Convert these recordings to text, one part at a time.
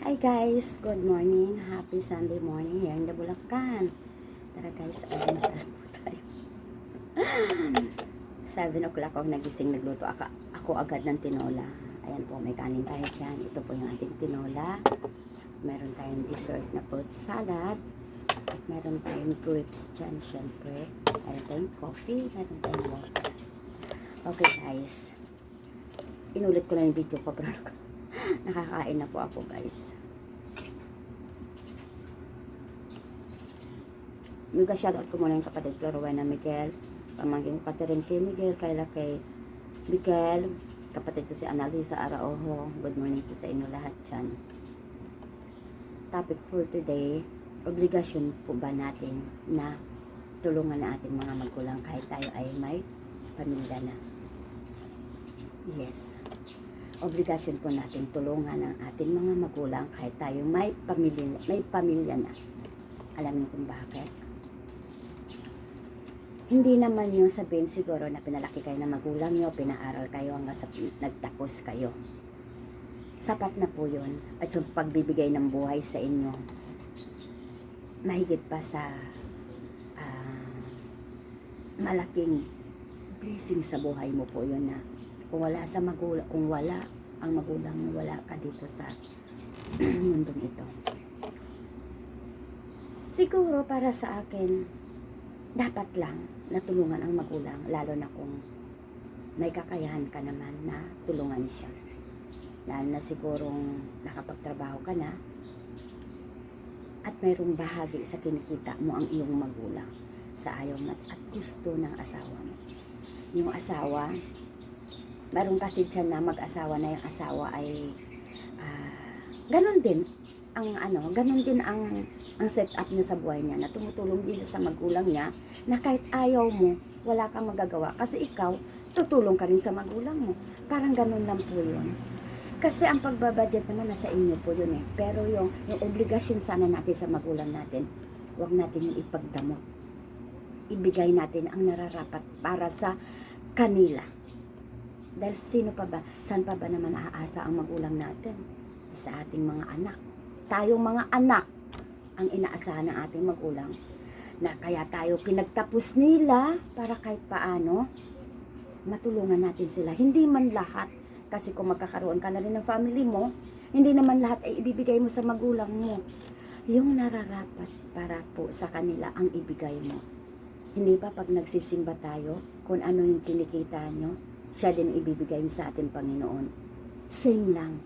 Hi guys, good morning. Happy Sunday morning here in the Bulacan. Tara guys, ay masarap po tayo. 7 o'clock ako nagising, nagluto ako, ako agad ng tinola. Ayan po, may kanin tayo dyan. Ito po yung ating tinola. Meron tayong dessert na fruit salad. At meron tayong grapes dyan, syempre. Meron tayong coffee, meron tayong water. Okay guys, inulit ko lang yung video ko, pero nakakain na po ako guys. Mga shoutout ko muna yung kapatid ko, Rowena Miguel. Pamangkin ko Catherine kay Miguel, kayla kay Miguel. Kapatid ko si Annalisa Araojo. Good morning po sa inyo lahat dyan. Topic for today, obligasyon po ba natin na tulungan na ating mga magulang kahit tayo ay may pamilya na? Yes. Obligasyon po natin tulungan ang ating mga magulang kahit tayo may pamilya, may pamilya na. Alam niyo kung bakit? Hindi naman yung sabihin siguro na pinalaki kayo ng magulang nyo, pinaaral kayo hanggang sa nagtapos kayo. Sapat na po yun. At yung pagbibigay ng buhay sa inyo, mahigit pa sa ah, malaking blessing sa buhay mo po yun na kung wala sa magulang, kung wala ang magulang wala ka dito sa mundong ito. Siguro para sa akin, dapat lang natulungan ang magulang, lalo na kung may kakayahan ka naman na tulungan siya. Lalo na sigurong nakapagtrabaho ka na at mayroong bahagi sa kinikita mo ang iyong magulang sa ayaw na at gusto ng asawa mo. Yung asawa, meron kasi dyan na mag-asawa na yung asawa ay ah, ganun din ang ano, ganun din ang ang setup niya sa buhay niya na tumutulong din sa magulang niya na kahit ayaw mo, wala kang magagawa kasi ikaw tutulong ka rin sa magulang mo. Parang ganun lang po 'yun. Kasi ang pagbabudget naman nasa inyo po yun eh. Pero yung, yung obligasyon sana natin sa magulang natin, huwag natin yung ipagdamot. Ibigay natin ang nararapat para sa kanila. Dahil sino pa ba, saan pa ba naman aasa ang magulang natin? Sa ating mga anak. Tayong mga anak ang inaasahan ng ating magulang na kaya tayo pinagtapos nila para kahit paano matulungan natin sila. Hindi man lahat kasi kung magkakaroon ka na rin ng family mo, hindi naman lahat ay ibibigay mo sa magulang mo. Yung nararapat para po sa kanila ang ibigay mo. Hindi ba pag nagsisimba tayo, kung ano yung kinikita nyo, siya din ibibigay sa ating Panginoon. Same lang.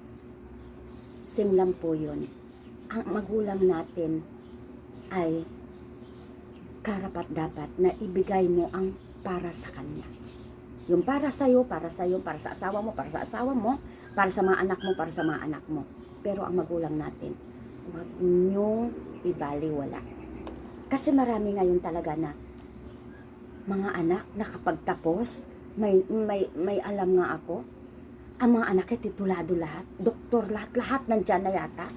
Same lang po yun. Ang magulang natin ay karapat dapat na ibigay mo ang para sa kanya. Yung para sa iyo, para sa iyo, para sa asawa mo, para sa asawa mo, para sa mga anak mo, para sa mga anak mo. Pero ang magulang natin, huwag niyong ibaliwala. Kasi marami ngayon talaga na mga anak nakapagtapos, may, may, may alam nga ako, ang mga anak ay titulado lahat, doktor lahat, lahat nandyan na yata.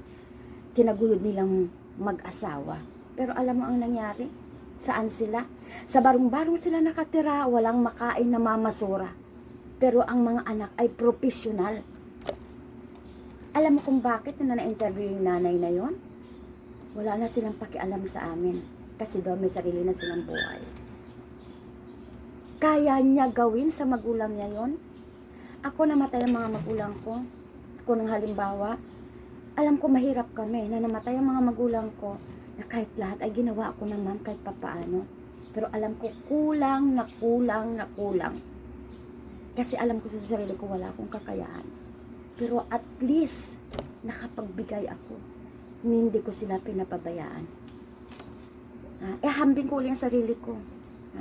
Tinaguyod nilang mag-asawa. Pero alam mo ang nangyari? Saan sila? Sa barong-barong sila nakatira, walang makain na mamasura. Pero ang mga anak ay profesional. Alam mo kung bakit na na-interview yung nanay na yon? Wala na silang pakialam sa amin. Kasi daw may sarili na silang buhay. Kaya niya gawin sa magulang niya yon? Ako namatay ang mga magulang ko. Ako ng halimbawa, alam ko mahirap kami na namatay ang mga magulang ko na kahit lahat ay ginawa ko naman kahit papaano. Pero alam ko kulang na kulang na kulang. Kasi alam ko sa sarili ko wala akong kakayahan. Pero at least nakapagbigay ako. Hindi ko sila pinapabayaan. Ha? Eh hambing ko ulit ang sarili ko.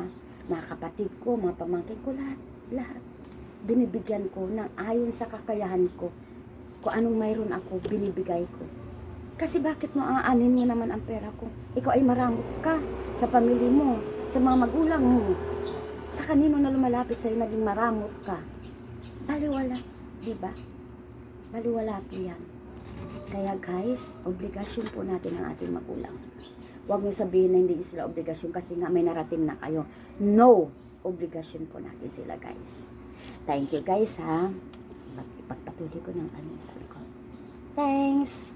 Ha? Mga kapatid ko, mga pamangkin ko, lahat. Lahat. Binibigyan ko ng ayon sa kakayahan ko. Kung anong mayroon ako, binibigay ko. Kasi bakit mo aanin mo naman ang pera ko? Ikaw ay maramot ka sa pamilya mo, sa mga magulang mo. Sa kanino na lumalapit sa'yo naging maramot ka. Baliwala, di ba? Baliwala po yan. Kaya guys, obligasyon po natin ang ating magulang. Huwag niyo sabihin na hindi sila obligasyon kasi nga may narating na kayo. No! Obligasyon po natin sila guys. Thank you guys ha. Ipagpatuloy ko ng ano sa likod. Thanks!